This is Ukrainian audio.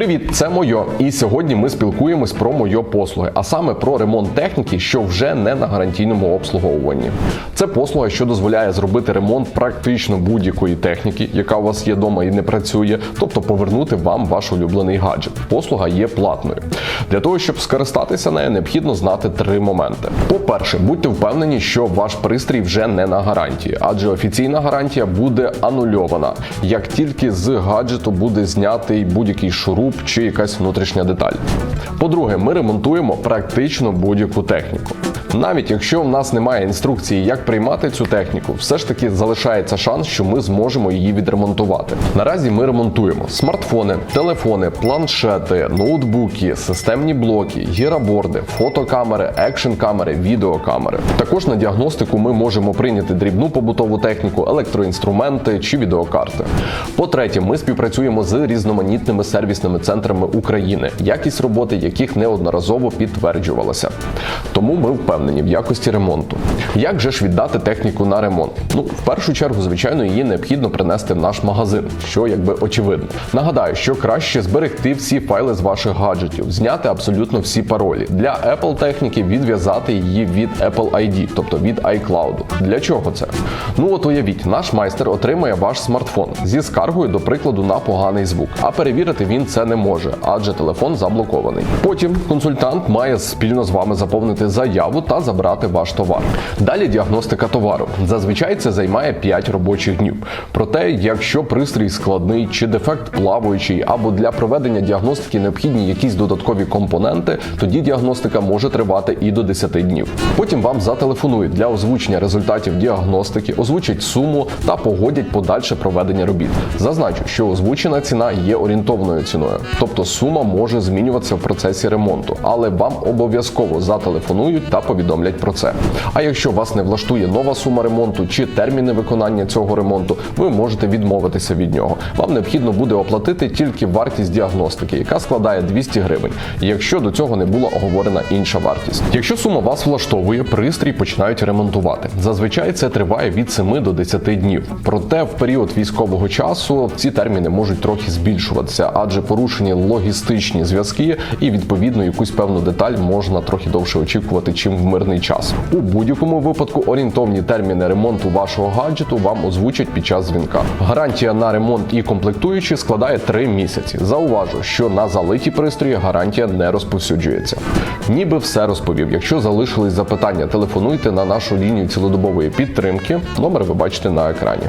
Привіт, це Мойо. І сьогодні ми спілкуємось про Мойо послуги, а саме про ремонт техніки, що вже не на гарантійному обслуговуванні. Це послуга, що дозволяє зробити ремонт практично будь-якої техніки, яка у вас є вдома і не працює, тобто повернути вам ваш улюблений гаджет. Послуга є платною. Для того, щоб скористатися нею, необхідно знати три моменти. По-перше, будьте впевнені, що ваш пристрій вже не на гарантії, адже офіційна гарантія буде анульована, як тільки з гаджету буде знятий будь-який шуруп чи якась внутрішня деталь. По-друге, ми ремонтуємо практично будь-яку техніку. Навіть якщо в нас немає інструкції, як приймати цю техніку, все ж таки залишається шанс, що ми зможемо її відремонтувати. Наразі ми ремонтуємо смартфони, телефони, планшети, ноутбуки, системні блоки, гіраборди, фотокамери, екшн камери, відеокамери. Також на діагностику ми можемо прийняти дрібну побутову техніку, електроінструменти чи відеокарти. По-третє, ми співпрацюємо з різноманітними сервісними центрами України, якість роботи яких неодноразово підтверджувалася. Тому ми впевнені в якості ремонту. Як же ж віддати техніку на ремонт? Ну, в першу чергу, звичайно, її необхідно принести в наш магазин, що якби очевидно. Нагадаю, що краще зберегти всі файли з ваших гаджетів, зняти абсолютно всі паролі. Для Apple техніки відв'язати її від Apple ID, тобто від iCloud. Для чого це? Ну от уявіть, наш майстер отримує ваш смартфон зі скаргою, до прикладу, на поганий звук, а перевірити він це не може, адже телефон заблокований. Потім консультант має спільно з вами заповнити заяву та забрати ваш товар. Далі діагностика товару. Зазвичай це займає 5 робочих днів. Проте, якщо пристрій складний чи дефект плаваючий, або для проведення діагностики необхідні якісь додаткові компоненти, тоді діагностика може тривати і до 10 днів. Потім вам зателефонують для озвучення результатів діагностики, озвучать суму та погодять подальше проведення робіт. Зазначу, що озвучена ціна є орієнтовною ціною, тобто сума може змінюватися в процесі ремонту, але вам обов'язково зателефонують та повідомлять про це. А якщо вас не влаштує нова сума ремонту чи терміни виконання цього ремонту, ви можете відмовитися від нього. Вам необхідно буде оплатити тільки вартість діагностики, яка складає 200 гривень, якщо до цього не була оговорена інша вартість. Якщо сума вас влаштовує, пристрій починають ремонтувати. Зазвичай це триває від 7 до 10 днів. Проте в період військового часу ці терміни можуть трохи збільшуватися, адже порушені логістичні зв'язки, і відповідно якусь певну деталь можна трохи довше очікувати, чим в мирний час. У будь-якому випадку орієнтовні терміни ремонту вашого гаджету вам озвучать під час дзвінка. Гарантія на ремонт і комплектуючі складає 3 місяці. Зауважу, що на залиті пристрої гарантія не розповсюджується. Ніби все розповів. Якщо залишились запитання, телефонуйте на нашу лінію цілодобової підтримки. Номер ви бачите на екрані.